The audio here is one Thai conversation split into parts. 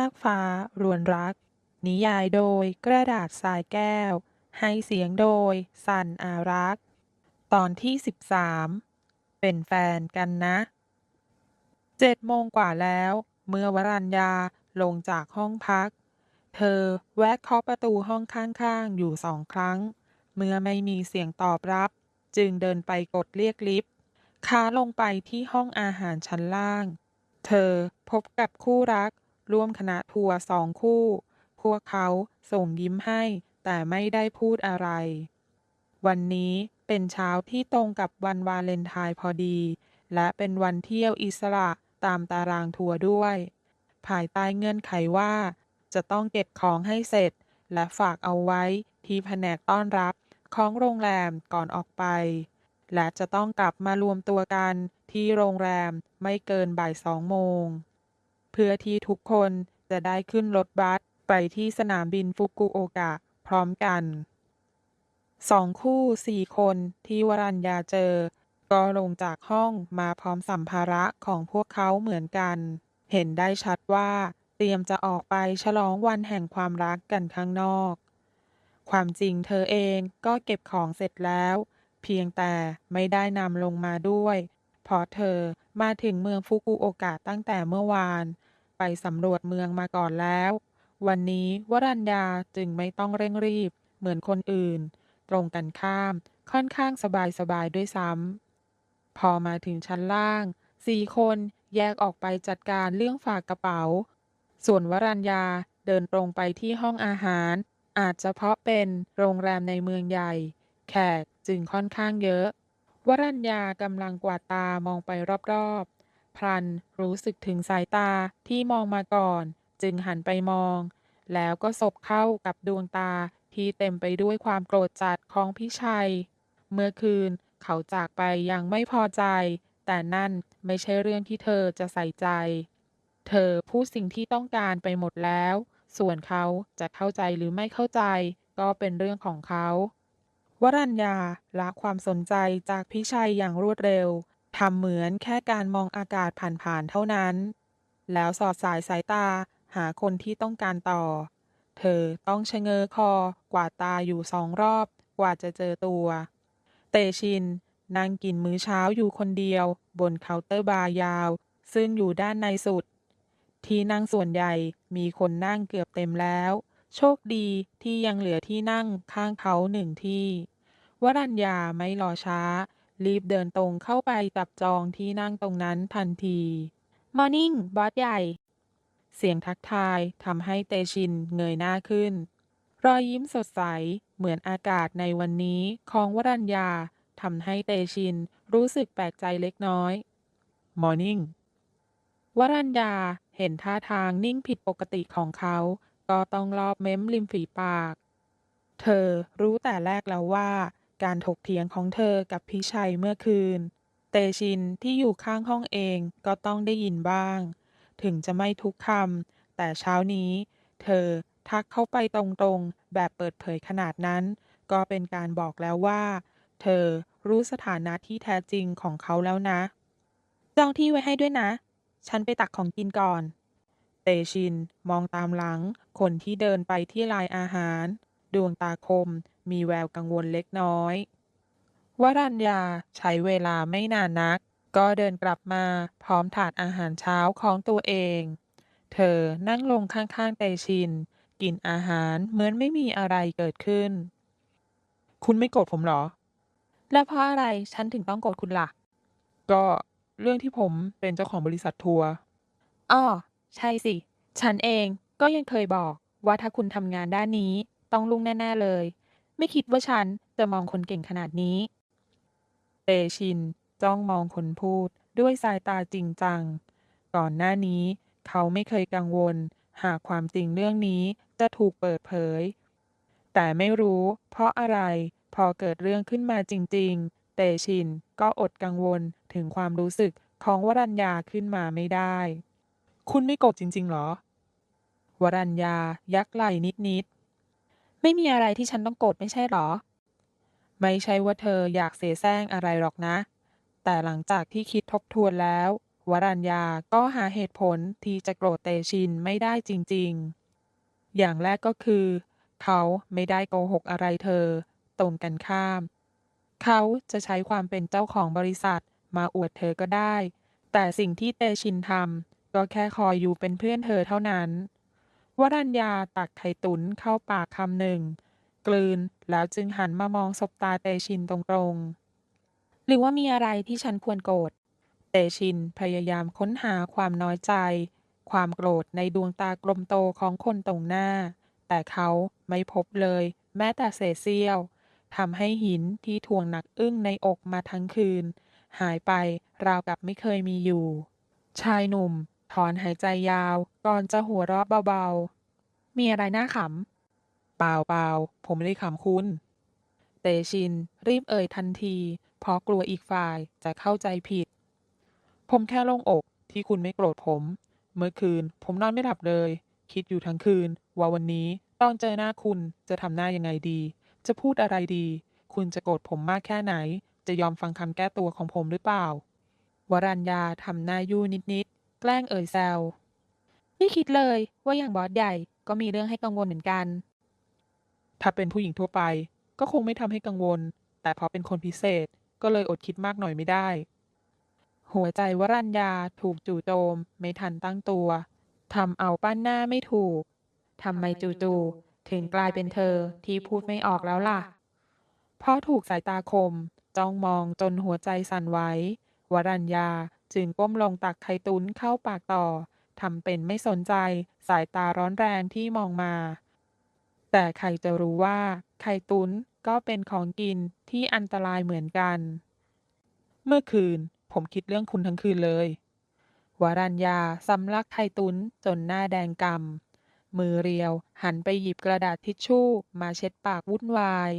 ากฟ้า รวนรัก นิยายโดยกระดาษทรายแก้ว ให้เสียงโดย สันอารักษ์ ตอนที่ 13 เป็นแฟนกันนะเจ็ดโมงกว่าแล้ว เมื่อวรัญญาลงจากห้องพัก เธอแวะเคาะประตูห้องข้างๆ อยู่สองครั้ง เมื่อไม่มีเสียงตอบรับ จึงเดินไปกดเรียกลิฟต์ค้าลงไปที่ห้องอาหารชั้นล่าง เธอพบกับคู่รัก ร่วมคณะทัวร์สองคู่ พวกเขาส่งยิ้มให้ แต่ไม่ได้พูดอะไร วันนี้เป็นเช้าที่ตรงกับวันวาเลนไทน์พอดี และเป็นวันเที่ยวอิสระตามตารางทัวร์ด้วย ภายใต้เงื่อนไขว่า จะต้องเก็บของให้เสร็จ และฝากเอาไว้ที่แผนกต้อนรับของโรงแรมก่อนออกไป และจะต้องกลับมารวมตัวกันที่โรงแรมไม่เกินบ่ายสองโมง เพื่อที่ทุกคนจะได้ขึ้นรถบัสไปที่สนามบินฟุกุโอกะพร้อมกันสองคู่สี่คนที่วรัญญาเจอ ก็ลงจากห้องมาพร้อมสัมภาระของพวกเขาเหมือนกัน เห็นได้ชัดว่าเตรียมจะออกไปฉลองวันแห่งความรักกันข้างนอก ความจริงเธอเองก็เก็บของเสร็จแล้ว เพียงแต่ไม่ได้นำลงมาด้วย เพราะเธอ มาถึงเมืองฟุกุโอกะตั้งแต่เมื่อวาน ไปสำรวจเมืองมาก่อนแล้ว วันนี้วรัญญาจึงไม่ต้องเร่งรีบ เหมือนคนอื่น ตรงกันข้ามค่อนข้างสบายๆด้วยซ้ำ พอมาถึงชั้นล่างสี่คนแยกออกไปจัดการเรื่องฝากกระเป๋า ส่วนวรัญญาเดินตรงไปที่ห้องอาหาร อาจจะเพราะเป็นโรงแรมในเมืองใหญ่ แขกจึงค่อนข้างเยอะ วรัญญากำลังกวาดตามองไปรอบๆ พลันรู้สึกถึงสายตาที่มองมาก่อน จึงหันไปมอง แล้วก็สบเข้ากับดวงตาที่เต็มไปด้วยความโกรธจัดของพี่ชัย เมื่อคืนเขาจากไปอย่างไม่พอใจ แต่นั่นไม่ใช่เรื่องที่เธอจะใส่ใจ เธอพูดสิ่งที่ต้องการไปหมดแล้ว ส่วนเขาจะเข้าใจหรือไม่เข้าใจก็เป็นเรื่องของเขา วรัญญาละความสนใจจากพี่ชัยอย่างรวดเร็วทำเหมือนแค่การมองอากาศผ่านๆเท่านั้น แล้วสอดสายสายตาหาคนที่ต้องการต่อ เธอต้องชะเง้อคอกวาดตาอยู่สองรอบกว่าจะเจอตัว เตชินนั่งกินมื้อเช้าอยู่คนเดียว บนเคาน์เตอร์บาร์ยาว ซึ่งอยู่ด้านในสุด ที่นั่งส่วนใหญ่มีคนนั่งเกือบเต็มแล้ว โชคดีที่ยังเหลือที่นั่งข้างเขาหนึ่งที่ วรัญญาไม่รอช้า รีบเดินตรงเข้าไปจับจองที่นั่งตรงนั้นทันทีมอร์นิ่งบอสใหญ่ เสียงทักทายทำให้เตชินเงยหน้าขึ้น รอยยิ้มสดใสเหมือนอากาศในวันนี้ของวรัญญาทำให้เตชินรู้สึกแปลกใจเล็กน้อยมอร์นิ่งวรัญญาเห็นท่าทางนิ่งผิดปกติของเขา ก็ต้องรอบเม้มริมฝีปาก เธอรู้แต่แรกแล้วว่า การถกเถียงของเธอกับพี่ชัยเมื่อคืน เตชินที่อยู่ข้างห้องเองก็ต้องได้ยินบ้าง ถึงจะไม่ทุกคำแต่เช้านี้ เธอทักเข้าไปตรงๆ แบบเปิดเผยขนาดนั้น ก็เป็นการบอกแล้วว่า เธอรู้สถานะที่แท้จริงของเขาแล้วนะ จองที่ไว้ให้ด้วยนะ ฉันไปตักของกินก่อน เตชินมองตามหลังคนที่เดินไปที่ลายอาหาร ดวงตาคม มีแววกังวลเล็กน้อยวรัญญาใช้เวลาไม่นานนัก ก็เดินกลับมาพร้อมถาดอาหารเช้าของตัวเอง เธอนั่งลงข้างๆเตชิน กินอาหารเหมือนไม่มีอะไรเกิดขึ้น คุณไม่โกรธผมหรอ แล้วเพราะอะไรฉันถึงต้องโกรธคุณล่ะ ก็เรื่องที่ผมเป็นเจ้าของบริษัททัวร์อ้อใช่สิ ฉันเองก็ยังเคยบอกว่าถ้าคุณทำงานด้านนี้ ต้องรุ่งแน่ ๆ เลย ไม่คิดว่าฉันจะมองคนเก่งขนาดนี้ เตชินจ้องมองคนพูดด้วยสายตาจริงจัง ก่อนหน้านี้เขาไม่เคยกังวล หากความจริงเรื่องนี้จะถูกเปิดเผย แต่ไม่รู้เพราะอะไรพอเกิดเรื่องขึ้นมาจริง ๆ เตชินก็อดกังวลถึงความรู้สึกของวรัญญาขึ้นมาไม่ได้ คุณไม่โกรธจริง ๆ หรอ วรัญญายักไหล่นิดๆ ไม่มีอะไรที่ฉันต้องโกรธไม่ใช่หรอ ไม่ใช่ว่าเธออยากเสแสร้งอะไรหรอกนะ แต่หลังจากที่คิดทบทวนแล้ว วรัญญาก็หาเหตุผลที่จะโกรธเตชินไม่ได้จริงๆ อย่างแรกก็คือ เขาไม่ได้โกหกอะไรเธอ ตรงกันข้าม เขาจะใช้ความเป็นเจ้าของบริษัทมาอวดเธอก็ได้ แต่สิ่งที่เตชินทำก็แค่คอยอยู่เป็นเพื่อนเธอเท่านั้น วรัญญาตักไข่ตุ๋นเข้าปากคำหนึ่ง กลืนแล้วจึงหันมามองสบตาเตชินตรงๆ หรือว่ามีอะไรที่ฉันควรโกรธ เตชินพยายามค้นหาความน้อยใจ ความโกรธในดวงตากลมโตของคนตรงหน้า แต่เขาไม่พบเลย แม้แต่เศษเสี้ยวทำให้หินที่ถ่วงหนักอึ้งในอกมาทั้งคืน หายไปราวกับไม่เคยมีอยู่ ชายหนุ่ม ถอนหายใจยาว ก่อนจะหัวเราะเบาๆ มีอะไรน่าขำ เปล่าเปล่าผมไม่ได้ขำคุณ เตชิน รีบเอ่ยทันที เพราะกลัวอีกฝ่ายจะเข้าใจผิด ผมแค่โล่งอกที่คุณไม่โกรธผม เมื่อคืนผมนอนไม่หลับเลย คิดอยู่ทั้งคืน ว่าวันนี้ตอนเจอหน้าคุณจะทำหน้ายังไงดี จะพูดอะไรดี คุณจะโกรธผมมากแค่ไหน จะยอมฟังคำแก้ตัวของผมหรือเปล่าวรัญญาทำหน้ายู่นิดๆ แกล้งเอ่ยแซวไม่คิดเลยว่าอย่างบอสใหญ่ก็มีเรื่องให้กังวลเหมือนกัน ถ้าเป็นผู้หญิงทั่วไป ก็คงไม่ทำให้กังวล แต่พอเป็นคนพิเศษก็เลยอดคิดมากหน่อยไม่ได้ หัวใจวรัญญาถูกจู่โจม ไม่ทันตั้งตัวทำเอาปั้นหน้าไม่ถูกทำไมจู่ๆถึงกลายเป็นเธอที่พูดไม่ออกแล้วล่ะ เพราะถูกสายตาคม จ้องมองจนหัวใจสั่นไหววรัญญา จึงก้มลงตักไข่ตุ้นเข้าปากต่อทำเป็นไม่สนใจสายตาร้อนแรงที่มองมา แต่ใครจะรู้ว่า ไข่ตุ้นก็เป็นของกินที่อันตรายเหมือนกัน เมื่อคืนผมคิดเรื่องคุณทั้งคืนเลยวรัญญาสำลักไข่ตุ้นจนหน้าแดงกำมือเรียวหันไปหยิบกระดาษทิชชู่มาเช็ดปากวุ่นวาย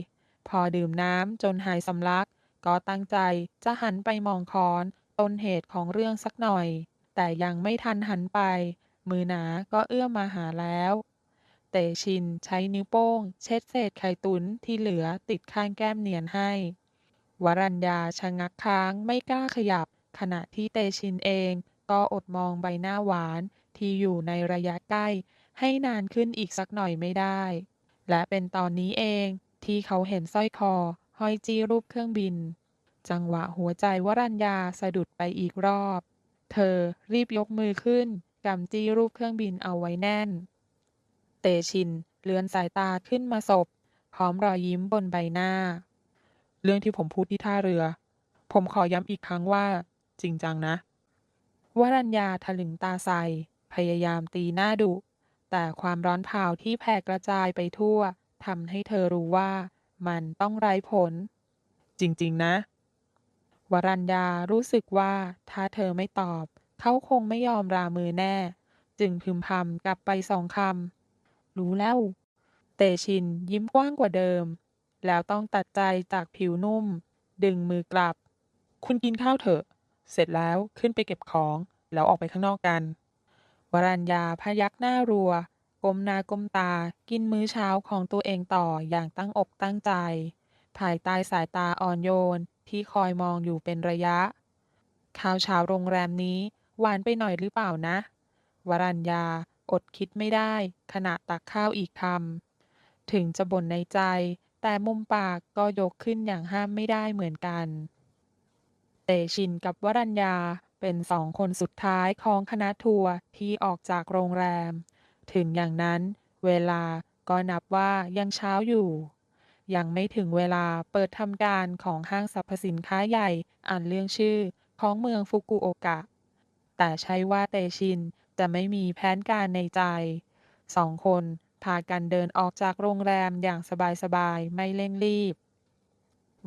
พอดื่มน้ำจนหายสำลัก ก็ตั้งใจจะหันไปมองค้อน ต้นเหตุของเรื่องสักหน่อย แต่ยังไม่ทันหันไป มือหนาก็เอื้อมมาหาแล้ว เตชินใช้นิ้วโป้ง เช็ดเศษไข่ตุนที่เหลือติดข้างแก้มเนียนให้ วรัญญาชะงักค้างไม่กล้าขยับ ขณะที่เตชินเองก็อดมองใบหน้าหวานที่อยู่ในระยะใกล้ ให้นานขึ้นอีกสักหน่อยไม่ได้ และเป็นตอนนี้เองที่เขาเห็นสร้อยคอ ห้อยจี้รูปเครื่องบิน จังหวะหัวใจวรัญญาสะดุดไปอีกรอบ เธอรีบยกมือขึ้นกำจี้รูปเครื่องบินเอาไว้แน่น เตชินเลือนสายตาขึ้นมาสบพร้อมรอยยิ้มบนใบหน้า เรื่องที่ผมพูดที่ท่าเรือ ผมขอย้ำอีกครั้งว่า จริงจังนะ วรัญญาถลึงตาใสพยายามตีหน้าดุ แต่ความร้อนเผาที่แผ่กระจายไปทั่วทำให้เธอรู้ว่ามันต้องไร้ผล จริง ๆ นะ วรัญญารู้สึกว่าถ้าเธอไม่ตอบ เขาคงไม่ยอมรามือแน่ จึงพึมพำกลับไปสองคำ รู้แล้ว เตชินยิ้มกว้างกว่าเดิม แล้วต้องตัดใจจากผิวนุ่ม ดึงมือกลับ คุณกินข้าวเถอะ เสร็จแล้วขึ้นไปเก็บของ แล้วออกไปข้างนอกกัน วรัญญาพยักหน้ารัวก้มหน้าก้มตากินมื้อเช้าของตัวเองต่ออย่างตั้งอกตั้งใจ ภายใต้สายตาอ่อนโยน ที่คอยมองอยู่เป็นระยะ ข้าวเช้าโรงแรมนี้หวานไปหน่อยหรือเปล่านะ วรัญญาอดคิดไม่ได้ ขณะตักข้าวอีกคำถึงจะบ่นในใจ แต่มุมปากก็ยกขึ้นอย่างห้ามไม่ได้เหมือนกัน เตชินกับวรัญญาเป็นสองคนสุดท้ายของคณะทัวร์ที่ออกจากโรงแรม ถึงอย่างนั้นเวลาก็นับว่ายังเช้าอยู่ ยังไม่ถึงเวลาเปิดทำการของห้างสรรพสินค้าใหญ่อันเรื่องชื่อของเมืองฟุกุโอกะ แต่ใช่ว่าเตชินจะไม่มีแผนการในใจ สองคนพากันเดินออกจากโรงแรมอย่างสบายๆ ไม่เร่งรีบ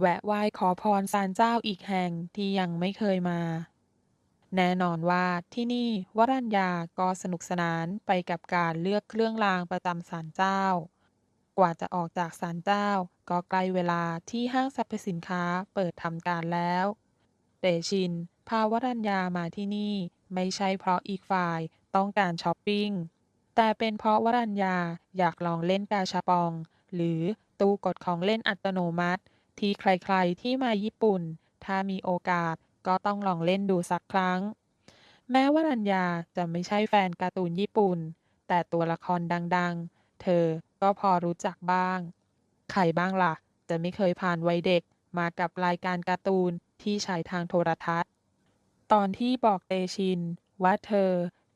แวะไหว้ขอพรศาลเจ้าอีกแห่งที่ยังไม่เคยมา แน่นอนว่าที่นี่วรัญญาก็สนุกสนานไปกับการเลือกเครื่องรางประจำศาลเจ้า กว่าจะออกจากศาลเจ้า ก็ใกล้เวลาที่ห้างสรรพสินค้าเปิดทำการแล้วเตชิน พาวรัญญามาที่นี่ ไม่ใช่เพราะอีกฝ่ายต้องการช้อปปิ้ง แต่เป็นเพราะวรัญญาอยากลองเล่นกาชาปอง หรือตู้กดของเล่นอัตโนมัติ ที่ใครๆที่มาญี่ปุ่น ถ้ามีโอกาสก็ต้องลองเล่นดูสักครั้ง แม้วรัญญาจะไม่ใช่แฟนการ์ตูนญี่ปุ่น แต่ตัวละครดังๆ เธอ ก็พอรู้จักบ้าง ใครบ้างล่ะจะไม่เคยผ่านวัยเด็กมากับรายการการ์ตูนที่ฉายทางโทรทัศน์ ตอนที่บอกเตชิน ว่าเธอ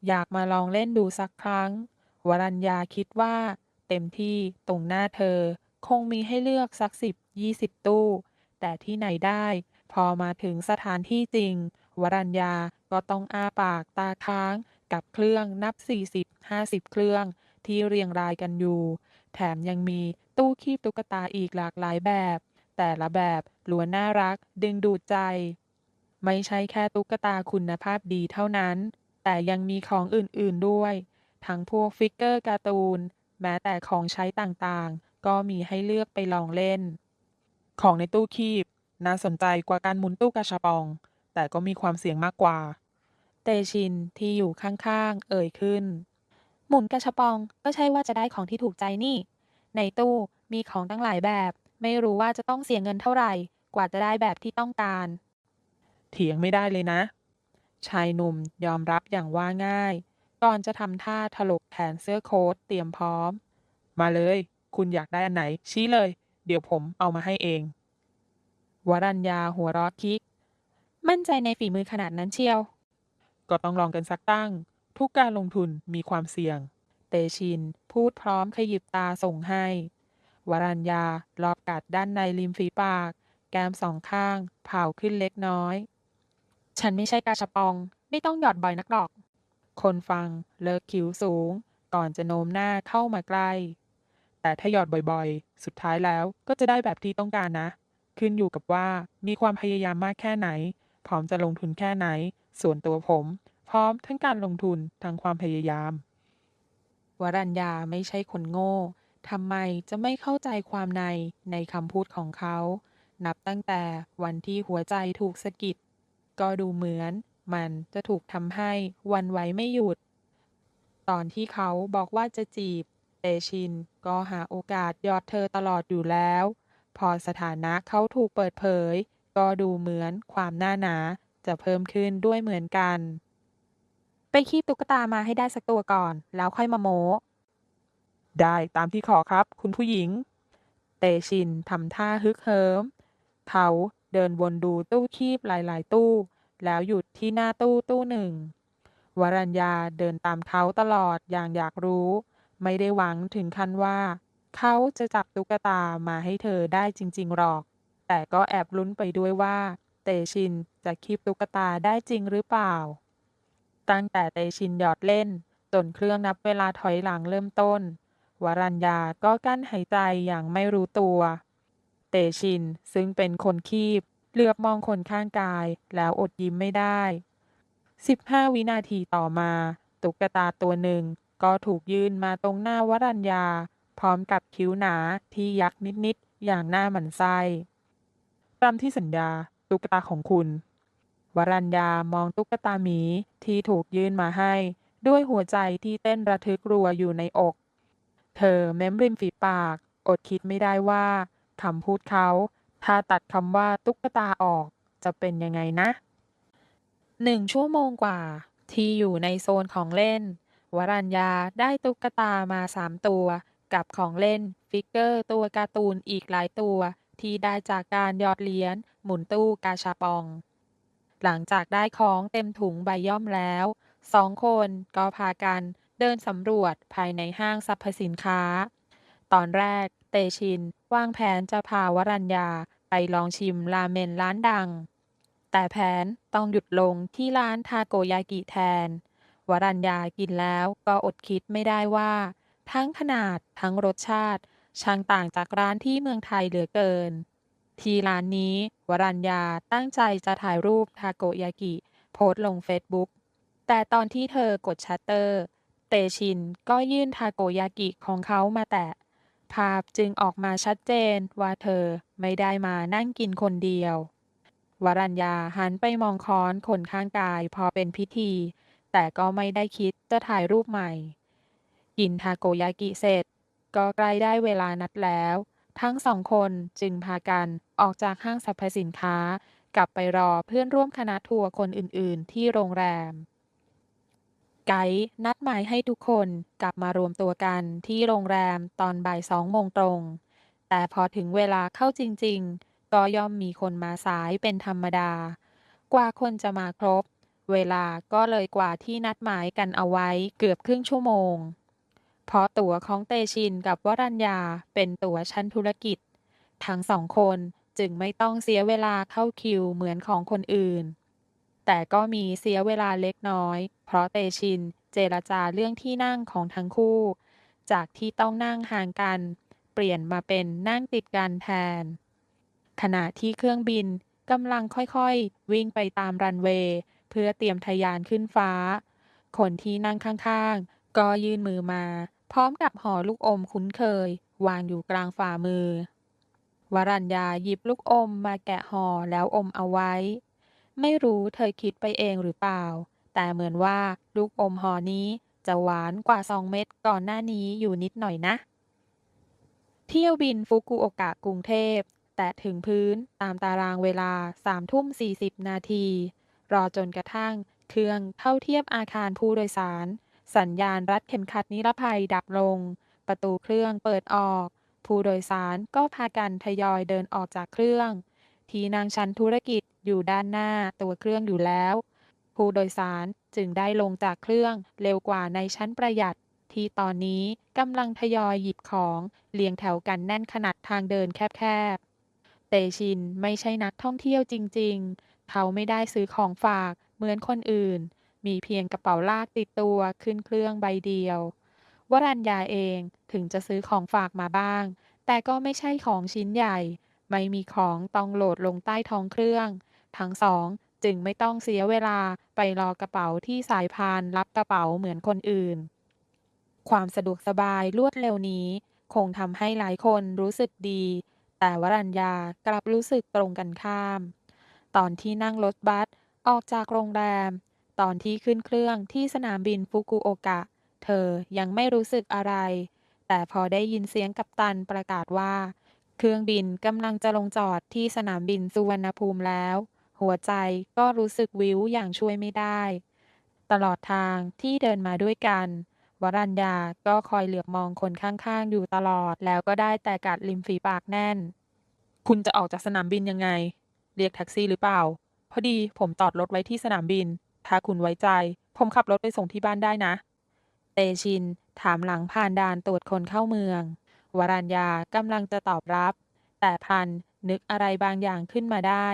อยากมาลองเล่นดูสักครั้ง วรัญญาคิดว่า เต็มที่ตรงหน้าเธอคงมีให้เลือกสักสิบยี่สิบตู้ แต่ที่ไหนได้ พอมาถึงสถานที่จริง วรัญญาก็ต้องอ้าปากตาค้างกับเครื่องนับ 40-50 เครื่องที่เรียงรายกันอยู่ แถมยังมีตู้คีบตุ๊กตาอีกหลากหลายแบบ แต่ละแบบล้วนน่ารัก ดึงดูดใจ ไม่ใช่แค่ตุ๊กตาคุณภาพดีเท่านั้น แต่ยังมีของอื่นๆด้วย ทั้งพวกฟิกเกอร์การ์ตูน แม้แต่ของใช้ต่างๆ ก็มีให้เลือกไปลองเล่น ของในตู้คีบ น่าสนใจกว่าการหมุนตู้กาชาปอง แต่ก็มีความเสี่ยงมากกว่า เตชินที่อยู่ข้างๆ เอ่ยขึ้น หมุนกระชบปองก็ใช่ว่าจะได้ของที่ถูกใจนี่ ในตู้มีของตั้งหลายแบบ ไม่รู้ว่าจะต้องเสียเงินเท่าไหร่ กว่าจะได้แบบที่ต้องการ เถียงไม่ได้เลยนะ ชายหนุ่มยอมรับอย่างว่าง่าย ก่อนจะทำท่าถลกแขนเสื้อโค้ทเตรียมพร้อม มาเลย คุณอยากได้อันไหน ชี้เลย เดี๋ยวผมเอามาให้เอง วรัญญาหัวเราะคิก มั่นใจในฝีมือขนาดนั้นเชียว ก็ต้องลองกันสักตั้ง ทุกการลงทุนมีความเสี่ยง เตชิน พูดพร้อมขยิบตาส่งให้ วรัญญารอบกัดด้านในริมฝีปาก แก้มสองข้าง เผาขึ้นเล็กน้อย ฉันไม่ใช่กระชปอง ไม่ต้องหยอดบ่อยนักหรอก คนฟังเลิกคิ้วสูง ก่อนจะโน้มหน้าเข้ามาใกล้ แต่ถ้าหยอดบ่อยๆ สุดท้ายแล้วก็จะได้แบบที่ต้องการนะ ขึ้นอยู่กับว่ามีความพยายามมากแค่ไหน พร้อมจะลงทุนแค่ไหน ส่วนตัวผม พร้อมทั้งการลงทุนทั้งความพยายาม วรัญญาไม่ใช่คนโง่ ทำไมจะไม่เข้าใจความในในคำพูดของเขา นับตั้งแต่วันที่หัวใจถูกสะกิด ก็ดูเหมือนมันจะถูกทำให้วันไหวไม่หยุด ตอนที่เขาบอกว่าจะจีบ เตชินก็หาโอกาสยอดเธอตลอดอยู่แล้ว พอสถานะเขาถูกเปิดเผย ก็ดูเหมือนความหน้าหนาจะเพิ่มขึ้นด้วยเหมือนกัน ไปคีบตุ๊กตามาให้ได้สักตัวก่อน แล้วค่อยมาโม้ได้ตามที่ขอครับ คุณผู้หญิง เตชินทำท่าฮึกเหิม เขาเดินวนดูตู้คีบหลายๆ ตู้ แล้วหยุดที่หน้าตู้ตู้หนึ่ง วรัญญาเดินตามเขาตลอดอย่างอยากรู้ ไม่ได้หวังถึงขั้นว่า เขาจะจับตุ๊กตามาให้เธอได้จริง ๆ หรอก แต่ก็แอบลุ้นไปด้วยว่า เตชินจะคีบตุ๊กตาได้จริงหรือเปล่า ตั้งแต่เตชินหยอดเล่น จนเครื่องนับเวลาถอยหลังเริ่มต้น วรัญญาก็กั้นหายใจอย่างไม่รู้ตัว เตชินซึ่งเป็นคนคีบเหลือบมองคนข้างกาย แล้วอดยิ้มไม่ได้ 15 วินาทีต่อมา ตุ๊กตาตัวหนึ่ง ก็ถูกยื่นมาตรงหน้าวรัญญา พร้อมกับคิ้วหนาที่ยักนิด ๆ อย่างหน้าหมันไส้ตามที่สัญญาตุ๊กตาของคุณ วรัญญามองตุ๊กตาหมีที่ถูกยื่นมาให้ ด้วยหัวใจที่เต้นระทึกรัวอยู่ในอก เธอเม้มริมฝีปาก อดคิดไม่ได้ว่าคำพูดเขา ถ้าตัดคำว่าตุ๊กตาออกจะเป็นยังไงนะหนึ่งชั่วโมงกว่า ที่อยู่ในโซนของเล่น วรัญญาได้ตุ๊กตามาสามตัว กับของเล่น ฟิกเกอร์ตัวการ์ตูนอีกหลายตัว ที่ได้จากการหยอดเหรียญหมุนตู้กาชาปอง หลังจากได้ของเต็มถุงใบย่อมแล้ว สองคนก็พากันเดินสำรวจภายในห้างสรรพสินค้า ตอนแรกเตชินวางแผนจะพาวรัญญาไปลองชิมราเมนร้านดัง แต่แผนต้องหยุดลงที่ร้านทาโกยากิแทน วรัญญากินแล้วก็อดคิดไม่ได้ว่า ทั้งขนาดทั้งรสชาติช่างต่างจากร้านที่เมืองไทยเหลือเกิน ที่ร้านนี้ วรัญญาตั้งใจจะถ่ายรูปทาโกยากิ โพสต์ลงเฟซบุ๊ก แต่ตอนที่เธอกดชัตเตอร์ เตชินก็ยื่นทาโกยากิของเขามาแตะ ภาพจึงออกมาชัดเจนว่าเธอไม่ได้มานั่งกินคนเดียว วรัญญาหันไปมองค้อนคนข้างกายพอเป็นพิธี แต่ก็ไม่ได้คิดจะถ่ายรูปใหม่ กินทาโกยากิเสร็จ ก็ใกล้ได้เวลานัดแล้ว ทั้งสองคนจึงพากันออกจากห้างสรรพสินค้า กลับไปรอเพื่อนร่วมคณะทัวร์คนอื่น ๆ ที่โรงแรม ไกด์นัดหมายให้ทุกคนกลับมารวมตัวกันที่โรงแรมตอนบ่ายสองโมงตรง แต่พอถึงเวลาเข้าจริง ๆ ก็ย่อมมีคนมาสายเป็นธรรมดา กว่าคนจะมาครบ เวลาก็เลยกว่าที่นัดหมายกันเอาไว้เกือบครึ่งชั่วโมง เพราะตั๋วของเตชินกับวรัญญาเป็นตั๋วชั้นธุรกิจ ทั้งสองคนจึงไม่ต้องเสียเวลาเข้าคิวเหมือนของคนอื่น แต่ก็มีเสียเวลาเล็กน้อย เพราะเตชินเจรจาเรื่องที่นั่งของทั้งคู่ จากที่ต้องนั่งห่างกัน เปลี่ยนมาเป็นนั่งติดกันแทน ขณะที่เครื่องบินกำลังค่อยๆ วิ่งไปตามรันเวย์เพื่อเตรียมทะยานขึ้นฟ้า คนที่นั่งข้างๆ ก็ยื่นมือมา พร้อมกับห่อลูกอมคุ้นเคย วางอยู่กลางฝ่ามือ วรัญญาหยิบลูกอมมาแกะห่อแล้วอมเอาไว้ ไม่รู้เธอคิดไปเองหรือเปล่า แต่เหมือนว่าลูกอมห่อนี้จะหวานกว่าสองเม็ดก่อนหน้านี้อยู่นิดหน่อยนะ เที่ยวบินฟุกุโอกะกรุงเทพ แต่ถึงพื้นตามตารางเวลา3ทุ่ม40นาที รอจนกระทั่งเครื่องเข้าเทียบอาคารผู้โดยสาร สัญญาณรัดเข็มขัดนิรภัยดับลง ประตูเครื่องเปิดออก ผู้โดยสารก็พากันทยอยเดินออกจากเครื่อง ที่นั่งชั้นธุรกิจอยู่ด้านหน้าตัวเครื่องอยู่แล้ว ผู้โดยสารจึงได้ลงจากเครื่องเร็วกว่าในชั้นประหยัด ที่ตอนนี้กำลังทยอยหยิบของเรียงแถวกันแน่นขนาดทางเดินแคบๆ เตชินไม่ใช่นักท่องเที่ยวจริง ๆ เขาไม่ได้ซื้อของฝากเหมือนคนอื่น มีเพียงกระเป๋าลากติดตัวขึ้นเครื่องใบเดียว วรัญญาเองถึงจะซื้อของฝากมาบ้าง แต่ก็ไม่ใช่ของชิ้นใหญ่ ไม่มีของต้องโหลดลงใต้ท้องเครื่อง ทั้งสองจึงไม่ต้องเสียเวลาไปรอกระเป๋าที่สายพานรับกระเป๋าเหมือนคนอื่น ความสะดวกสบายรวดเร็วนี้ คงทำให้หลายคนรู้สึกดี แต่วรัญญากลับรู้สึกตรงกันข้าม ตอนที่นั่งรถบัสออกจากโรงแรม ตอนที่ขึ้นเครื่องที่สนามบินฟุกุโอกะ เธอยังไม่รู้สึกอะไร แต่พอได้ยินเสียงกัปตันประกาศว่า เครื่องบินกำลังจะลงจอดที่สนามบินสุวรรณภูมิแล้ว หัวใจก็รู้สึกวิวอย่างช่วยไม่ได้ ตลอดทางที่เดินมาด้วยกันวรัญญาก็คอยเหลือบมองคนข้างๆ อยู่ตลอด แล้วก็ได้แต่กัดริมฝีปากแน่น คุณจะออกจากสนามบินยังไง เรียกแท็กซี่หรือเปล่า พอดีผมจอดรถไว้ที่สนามบิน ถ้าคุณไว้ใจ ผมขับรถไปส่งที่บ้านได้นะ เตชิน ถามหลังผ่านด่านตรวจคนเข้าเมือง วรัญญากำลังจะตอบรับ แต่พันนึกอะไรบางอย่างขึ้นมาได้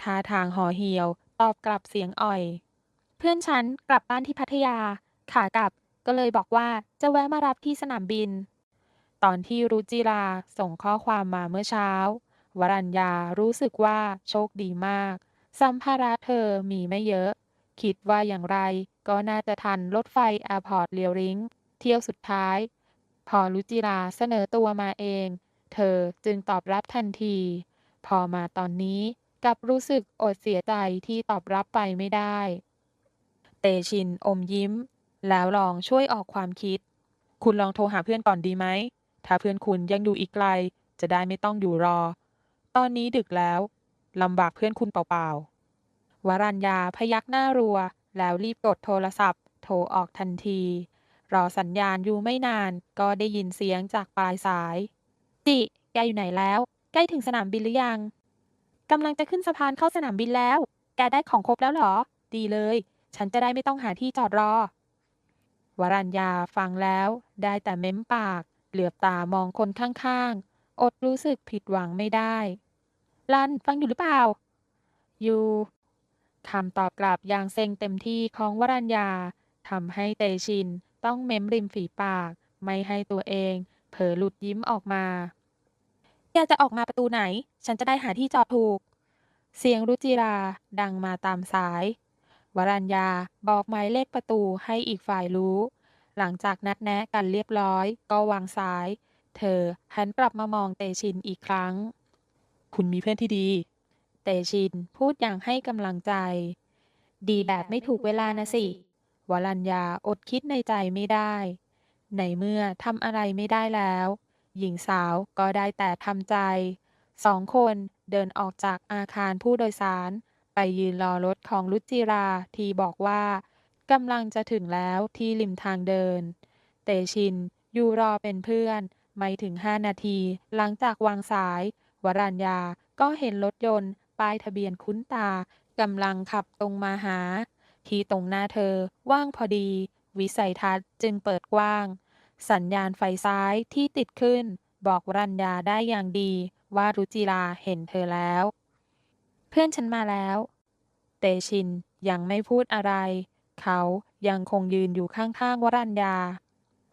ท่าทางห่อเหี่ยว ตอบกลับเสียงอ่อย เพื่อนฉันกลับบ้านที่พัทยา ขากลับก็เลยบอกว่าจะแวะมารับที่สนามบิน ตอนที่รุจิราส่งข้อความมาเมื่อเช้า วรัญญารู้สึกว่าโชคดีมาก สัมภาระเธอมีไม่เยอะ คิดว่าอย่างไร ก็น่าจะทันรถไฟแอร์พอร์ตเลียวริงเที่ยวสุดท้าย พอรุจิราเสนอตัวมาเอง เธอจึงตอบรับทันที พอมาตอนนี้กลับรู้สึกอดเสียใจที่ตอบรับไปไม่ได้ เตชินอมยิ้ม แล้วลองช่วยออกความคิด คุณลองโทรหาเพื่อนก่อนดีไหม ถ้าเพื่อนคุณยังอยู่อีกไกล จะได้ไม่ต้องอยู่รอ ตอนนี้ดึกแล้วลำบากเพื่อนคุณเปล่าๆ วรัญญาพยักหน้ารัว แล้วรีบกดโทรศัพท์ โทรออกทันที รอสัญญาณอยู่ไม่นานก็ได้ยินเสียงจากปลายสาย จิแกอยู่ไหนแล้ว ใกล้ถึงสนามบินหรือยังกำลังจะขึ้นสะพานเข้าสนามบินแล้ว แกได้ของครบแล้วเหรอ ดีเลย ฉันจะได้ไม่ต้องหาที่จอดรอ วรัญญาฟังแล้ว ได้แต่เม้มปาก เหลือบตามองคนข้างๆ อดรู้สึกผิดหวังไม่ได้ ลันฟังอยู่หรือเปล่า อยู่ คำตอบกลับอย่างเซ็งเต็มที่ของวรัญญาทำให้เตชินต้องเม้มริมฝีปาก ไม่ให้ตัวเอง เผลอหลุดยิ้มออกมาแกจะออกมาประตูไหน ฉันจะได้หาที่จอดถูก เสียงรุจิราดังมาตามสาย วรัญญาบอกหมายเลขประตูให้อีกฝ่ายรู้ หลังจากนัดแนะกันเรียบร้อย ก็วางสาย เธอหันกลับมามองเตชินอีกครั้ง คุณมีเพื่อนที่ดี เตชินพูดอย่างให้กำลังใจ ดีแบบไม่ถูกเวลานะสิ วรัญญาอดคิดในใจไม่ได้ ในเมื่อทำอะไรไม่ได้แล้ว หญิงสาวก็ได้แต่ทำใจ สองคนเดินออกจากอาคารผู้โดยสาร ไปยืนรอรถของรุจิราที่บอกว่ากำลังจะถึงแล้วที่ริมทางเดิน เตชินอยู่รอเป็นเพื่อน ไม่ถึงห้านาที หลังจากวางสาย วรัญญาก็เห็นรถยนต์ ป้ายทะเบียนคุ้นตากำลังขับตรงมาหา ที่ตรงหน้าเธอว่างพอดี วิสัยทัศน์จึงเปิดกว้าง สัญญาณไฟซ้ายที่ติดขึ้น บอกวรัญญาได้อย่างดีว่ารุจิราเห็นเธอแล้ว เพื่อนฉันมาแล้ว เตชินยังไม่พูดอะไร เขายังคงยืนอยู่ข้างๆวรัญญา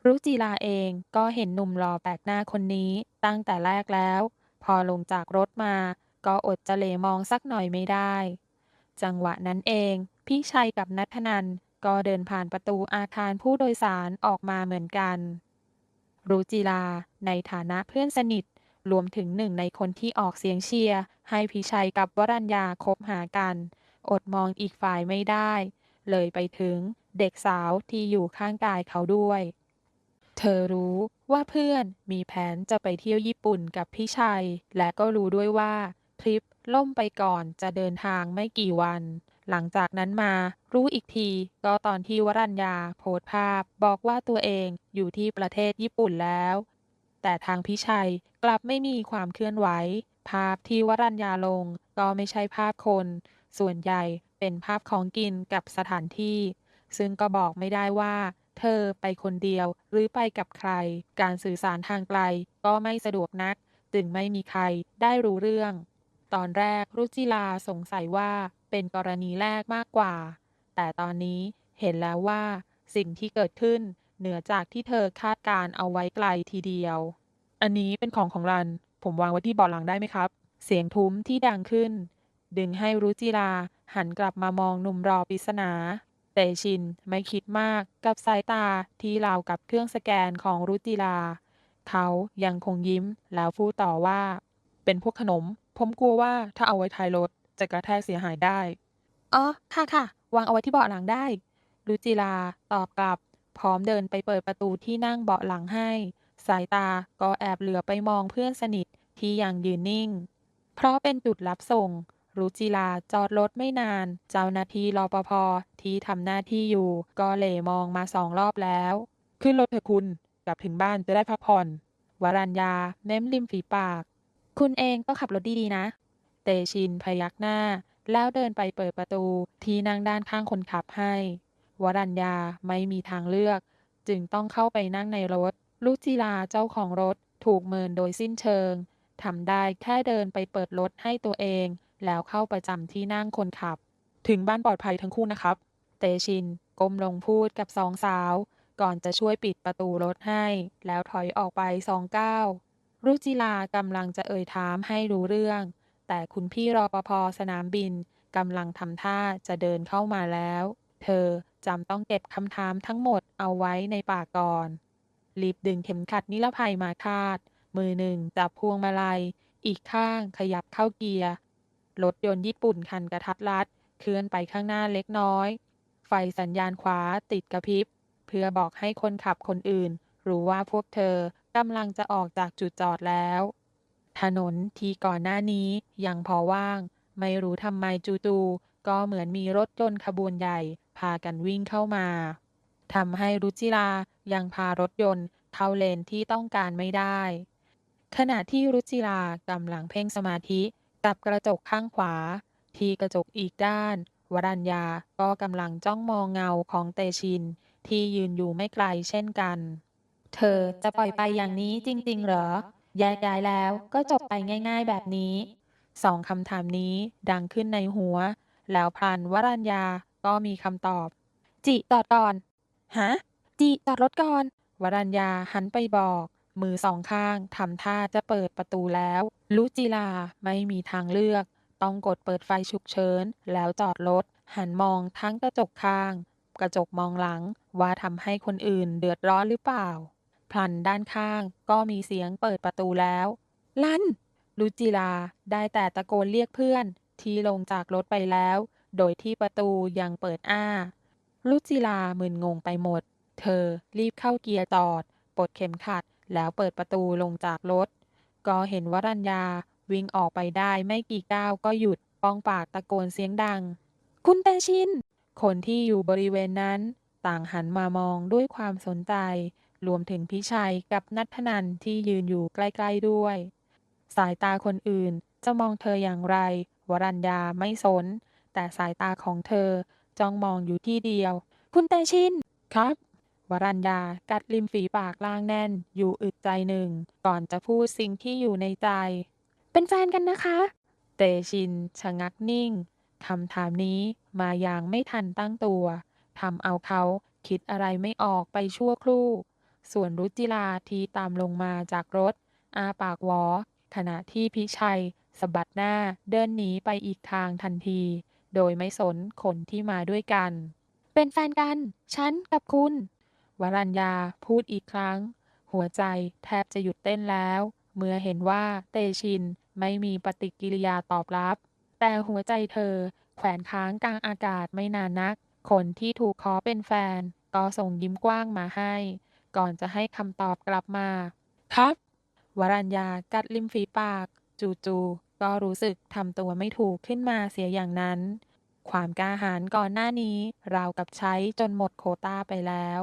รุจิลาเองก็เห็นหนุ่มหล่อแปลกหน้าคนนี้ตั้งแต่แรกแล้ว พอลงจากรถมา ก็อดจะเหลมองสักหน่อยไม่ได้ จังหวะนั้นเอง พี่ชัยกับนัทนันก็เดินผ่านประตูอาคารผู้โดยสารออกมาเหมือนกัน รุจิลา ในฐานะเพื่อนสนิท รวมถึงหนึ่งในคนที่ออกเสียงเชียร์ให้พิชัยกับวรัญญาคบหากัน อดมองอีกฝ่ายไม่ได้ เลยไปถึงเด็กสาวที่อยู่ข้างกายเขาด้วย เธอรู้ว่าเพื่อนมีแผนจะไปเที่ยวญี่ปุ่นกับพี่ชัย และก็รู้ด้วยว่า ทริป ล่มไปก่อนจะเดินทางไม่กี่วัน หลังจากนั้นมารู้อีกทีก็ตอนที่วรัญญาโพสต์ภาพ บอกว่าตัวเองอยู่ที่ประเทศญี่ปุ่นแล้ว แต่ทางพี่ชัยกลับไม่มีความเคลื่อนไหว ภาพที่วรัญญาลงก็ไม่ใช่ภาพคน ส่วนใหญ่เป็นภาพของกินกับสถานที่ ซึ่งก็บอกไม่ได้ว่า เธอไปคนเดียวหรือไปกับใคร การสื่อสารทางไกลก็ไม่สะดวกนัก จึงไม่มีใครได้รู้เรื่อง ตอนแรกรุจิลาสงสัยว่าเป็นกรณีแรกมากกว่า แต่ตอนนี้เห็นแล้วว่า สิ่งที่เกิดขึ้นเหนือจากที่เธอคาดการเอาไว้ไกลทีเดียว อันนี้เป็นของของรัน ผมวางไว้ที่เบาะหลังได้ไหมครับ เสียงทุ้มที่ดังขึ้น ดึงให้รุจิราหันกลับมามองหนุ่มรอปริศนาแต่ชินไม่คิดมากกับสายตาที่ราวกับเครื่องสแกนของรุจิราเขายังคงยิ้มแล้วพูดต่อว่า เป็นพวกขนม ผมกลัวว่าถ้าเอาไว้ท้ายรถจะกระแทกเสียหายได้ อ๋อ ค่ะค่ะ วางเอาไว้ที่เบาะหลังได้ รุจิราตอบกลับ พร้อมเดินไปเปิดประตูที่นั่งเบาะหลังให้ สายตาก็แอบเหลือไปมองเพื่อนสนิทที่ยังยืนนิ่ง เพราะเป็นจุดรับส่ง รุจิราจอดรถไม่นาน เจ้าหน้าที่รปภที่ทำหน้าที่อยู่ ก็เหลมองมาสองรอบแล้ว ขึ้นรถเถอะคุณ กลับถึงบ้านจะได้พักผ่อน วรัญญาเม้มริมฝีปาก คุณเองก็ขับรถดีๆนะ เตชินพยักหน้า แล้วเดินไปเปิดประตูที่นั่งด้านข้างคนขับให้ วรัญญาไม่มีทางเลือก จึงต้องเข้าไปนั่งในรถ ลุจิลาเจ้าของรถถูกเมินโดยสิ้นเชิงทำได้แค่เดินไปเปิดรถให้ตัวเอง แล้วเข้าประจำที่นั่งคนขับ ถึงบ้านปลอดภัยทั้งคู่นะครับ เตชินก้มลงพูดกับสองสาว ก่อนจะช่วยปิดประตูรถให้ แล้วถอยออกไปสองก้าว รุจิลากำลังจะเอ่ยถามให้รู้เรื่อง แต่คุณพี่รอปภสนามบินกำลังทำท่าจะเดินเข้ามาแล้ว เธอจำต้องเก็บคำถามทั้งหมดเอาไว้ในปากก่อน รีบดึงเข็มขัดนิรภัยมาคาด มือหนึ่งจับพวงมาลัย อีกข้างขยับเข้าเกียร์ รถยนต์ญี่ปุ่นคันกระทัดรัด เคลื่อนไปข้างหน้าเล็กน้อย ไฟสัญญาณขวาติดกระพริบ เพื่อบอกให้คนขับคนอื่น รู้ว่าพวกเธอกำลังจะออกจากจุดจอดแล้ว ถนนที่ก่อนหน้านี้ยังพอว่าง ไม่รู้ทำไมจู่ๆก็เหมือนมีรถยนต์ขบวนใหญ่ พากันวิ่งเข้ามาทำให้รุจิรายังพารถยนต์เข้าเลนที่ต้องการไม่ได้ ขณะที่รุจิรากำลังเพ่งสมาธิกับกระจกข้างขวา ที่กระจกอีกด้าน วรัญญาก็กำลังจ้องมองเงาของเตชิน ที่ยืนอยู่ไม่ไกลเช่นกัน เธอจะปล่อยไปอย่างนี้จริง ๆ เหรอ แยกย้ายแล้วก็จบไปง่าย ๆ แบบนี้ สองคำถามนี้ดังขึ้นในหัว แล้วพลันวรัญญาก็มีคำตอบ จิจอดก่อน ฮะ จิจอดรถก่อน วรัญญาหันไปบอก มือสองข้างทำท่าจะเปิดประตูแล้วลุจิลาไม่มีทางเลือก ต้องกดเปิดไฟฉุกเฉิน แล้วจอดรถ หันมองทั้งกระจกข้าง กระจกมองหลัง ว่าทำให้คนอื่นเดือดร้อนหรือเปล่า พลันด้านข้างก็มีเสียงเปิดประตูแล้ว ลันลุจิลาได้แต่ตะโกนเรียกเพื่อน ที่ลงจากรถไปแล้ว โดยที่ประตูยังเปิดอ้าลุจิลามึนงงไปหมด เธอรีบเข้าเกียร์จอด ปลดเข็มขัด แล้วเปิดประตูลงจากรถ ก็เห็นวรัญญาวิ่งออกไปได้ไม่กี่ก้าวก็หยุดป้องปากตะโกนเสียงดัง คุณเตชิน คนที่อยู่บริเวณนั้น ต่างหันมามองด้วยความสนใจ รวมถึงพิชัยกับนัทธนันที่ยืนอยู่ใกล้ๆด้วย สายตาคนอื่นจะมองเธออย่างไร วรัญญาไม่สน แต่สายตาของเธอจ้องมองอยู่ที่เดียว คุณเตชินครับ วรัญญากัดริมฝีปากล่างแน่น อยู่อึดใจหนึ่ง ก่อนจะพูดสิ่งที่อยู่ในใจ เป็นแฟนกันนะคะ เตชินชะงักนิ่งคำถามนี้มาอย่างไม่ทันตั้งตัวทำเอาเขาคิดอะไรไม่ออกไปชั่วครู่ ส่วนรุจิลาที่ตามลงมาจากรถ อาปากวอ ขณะที่พิชัยสะบัดหน้าเดินหนีไปอีกทางทันที โดยไม่สนคนที่มาด้วยกัน เป็นแฟนกัน ฉันกับคุณ วรัญญาพูดอีกครั้ง หัวใจแทบจะหยุดเต้นแล้ว เมื่อเห็นว่าเตชินไม่มีปฏิกิริยาตอบรับ แต่หัวใจเธอแขวนค้างกลางอากาศไม่นานนัก คนที่ถูกขอเป็นแฟน ก็ส่งยิ้มกว้างมาให้ ก่อนจะให้คำตอบกลับมา ครับ วรัญญากัดริมฝีปาก จู่ๆก็รู้สึกทำตัวไม่ถูกขึ้นมาเสียอย่างนั้น ความกล้าหาญก่อนหน้านี้ราวกับใช้จนหมดโควต้าไปแล้ว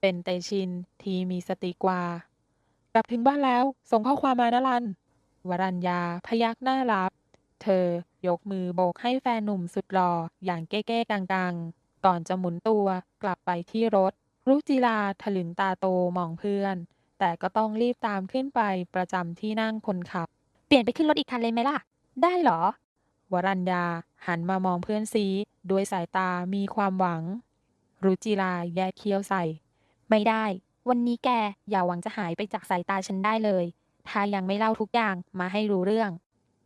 เป็นเตชินที่มีสติกว่า กลับถึงบ้านแล้ว ส่งข้อความมานะลัน วรัญญาพยักหน้ารับ เธอยกมือโบกให้แฟนหนุ่มสุดหล่ออย่างเก้ๆกังๆ ก่อนจะหมุนตัวกลับไปที่รถ รุจิลาถลึงตาโตมองเพื่อน แต่ก็ต้องรีบตามขึ้นไปประจำที่นั่งคนขับ เปลี่ยนไปขึ้นรถอีกคันเลยไหมล่ะ ได้เหรอ วรัญญาหันมามองเพื่อนซีด้วยสายตามีความหวัง รุจิลาแยกเคี้ยวใส่ ไม่ได้ วันนี้แกอย่าหวังจะหายไปจากสายตาฉันได้เลย ถ้ายังไม่เล่าทุกอย่างมาให้รู้เรื่อง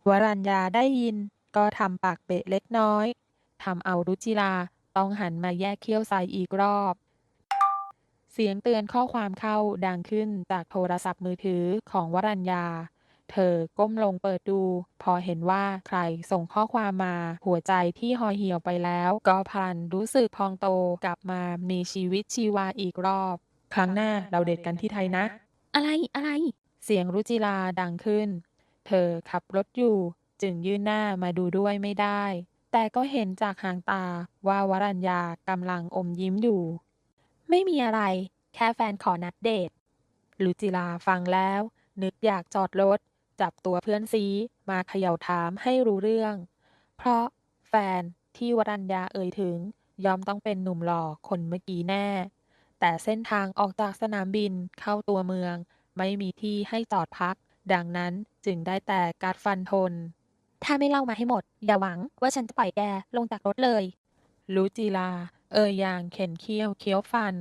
วรัญญาได้ยินก็ทำปากเปะเล็กน้อยทำเอารุจิลาต้องหันมาแยกเคี้ยวใส่อีกรอบ เสียงเตือนข้อความเข้าดังขึ้นจากโทรศัพท์มือถือของวรัญญา เธอก้มลงเปิดดู พอเห็นว่าใครส่งข้อความมา หัวใจที่ห่อเหี่ยวไปแล้ว ก็พลันรู้สึกพองโตกลับมามีชีวิตชีวาอีกรอบ ครั้งหน้าเราเดทกันที่ไทยนะ อะไรอะไร เสียงรุจิลาดังขึ้น เธอขับรถอยู่ จึงยื่นหน้ามาดูด้วยไม่ได้ แต่ก็เห็นจากหางตาว่าวรัญญากำลังอมยิ้มอยู่ ไม่มีอะไร แค่แฟนขอนัดเดทลุจิลาฟังแล้ว นึกอยากจอดรถ จับตัวเพื่อนซีมาเขย่าถามให้รู้เรื่อง เพราะแฟนที่วรัญญาเอ่ยถึง ยอมต้องเป็นหนุ่มหล่อคนเมื่อกี้แน่ แต่เส้นทางออกจากสนามบินเข้าตัวเมือง ไม่มีที่ให้จอดพัก ดังนั้นจึงได้แต่กัดฟันทน ถ้าไม่เล่ามาให้หมด อย่าหวังว่าฉันจะปล่อยแกลงจากรถเลย ลุจิลา เอ่ยอย่างเข็นเคี้ยวเคี้ยวฟัน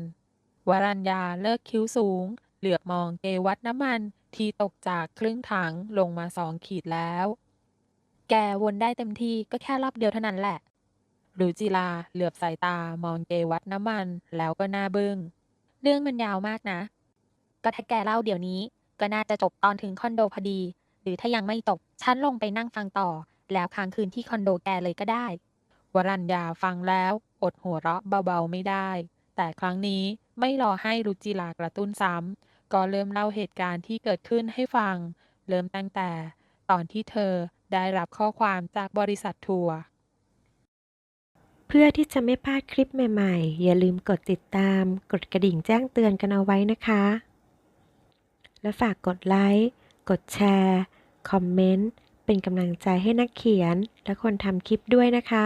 วรัญญาเลิกคิ้วสูง เหลือบมองเกวัดน้ำมันที่ตกจากครึ่งถังลงมาสองขีดแล้ว แกวนได้เต็มที่ก็แค่รอบเดียวเท่านั้นแหละรุจิลาเหลือบสายตามองเกวัดน้ำมันแล้วก็หน้าบึง้ง เรื่องมันยาวมากนะ ก็ถ้าแกเล่าเดี๋ยวนี้ ก็น่าจะจบตอนถึงคอนโดพอดี หรือถ้ายังไม่จบฉันลงไปนั่งฟังต่อ แล้วค้างคืนที่คอนโดแกเลยก็ได้ วรัญญาฟังแล้ว อดหัวเราะเบาๆไม่ได้ แต่ครั้งนี้ไม่รอให้รุจิลากระตุ้นซ้ำก็เริ่มเล่าเหตุการณ์ที่เกิดขึ้นให้ฟัง เริ่มตั้งแต่ ตอนที่เธอได้รับข้อความจากบริษัททัวร์เพื่อที่จะไม่พลาดคลิปใหม่ๆ อย่าลืมกดติดตาม กดกระดิ่งแจ้งเตือนกันเอาไว้นะคะ และฝากกดไลค์ กดแชร์ คอมเมนต์ เป็นกำลังใจให้นักเขียนและคนทำคลิปด้วยนะคะ